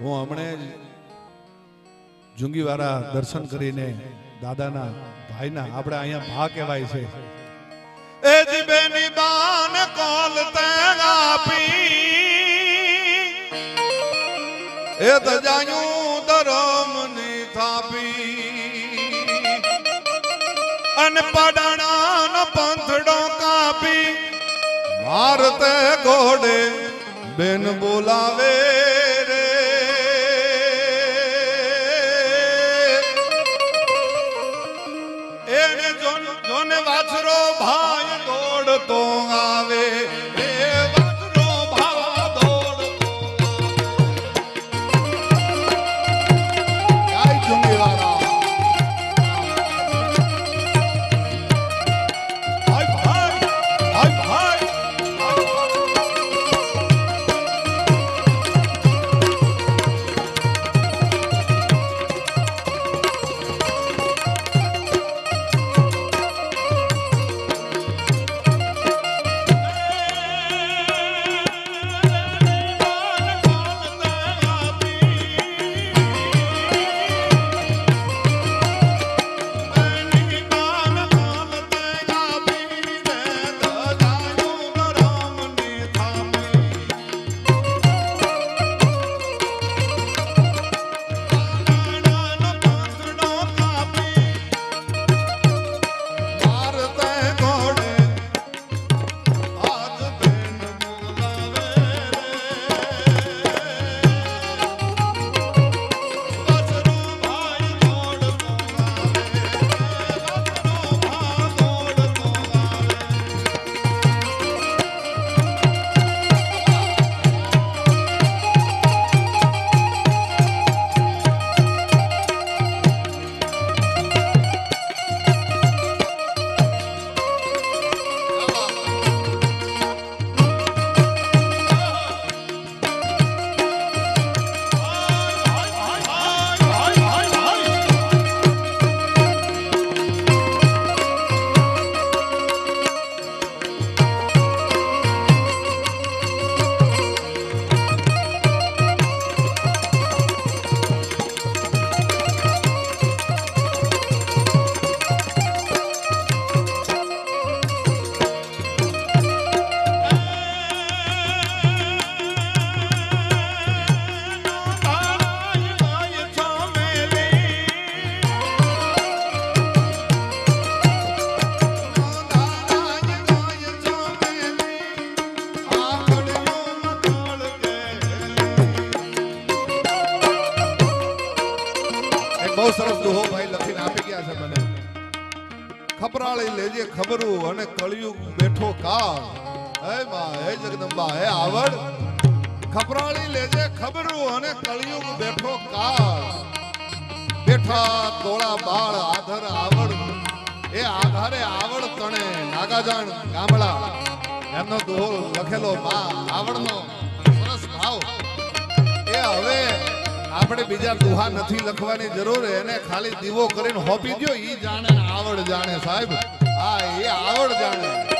હું હમણે જુંગીવાળા દર્શન કરીને દાદાના ભાઈના આપણે અહીંયા ભા કહેવાય છે. એ જીબેની બાન કોલ તે આપી એ તજાયું અને પડાણાનો પંથડો કાપી. મારતે ઘોડે બેન બોલાવે. વાછરો ભાઈ દોડતો આવે. બહુ સરસ દોહો ભાઈ લખીને આપી ગયા છે મને. ખપરાળી લેજે ખબરું અને કળિયુગ બેઠો કાળ. હે માં, હે જગદંબા, હે આવડ. ખપરાળી લેજે ખબરું અને કળિયુગ બેઠો કાળ. બેઠા તોળા બાળ, આધર, આવડ. એ આધારે આવડ તણે નાગાજાણ ગામડા. એમનો દોહો લખેલો માં, આવડનો સરસ ભાવ. એ હવે આપણે બીજા દુહા નથી લખવાની જરૂર, એને ખાલી દીવો કરીને હોપી દો ઈ જાણે આવડ જાણે સાહેબ. હા, એ આવડ જાણે.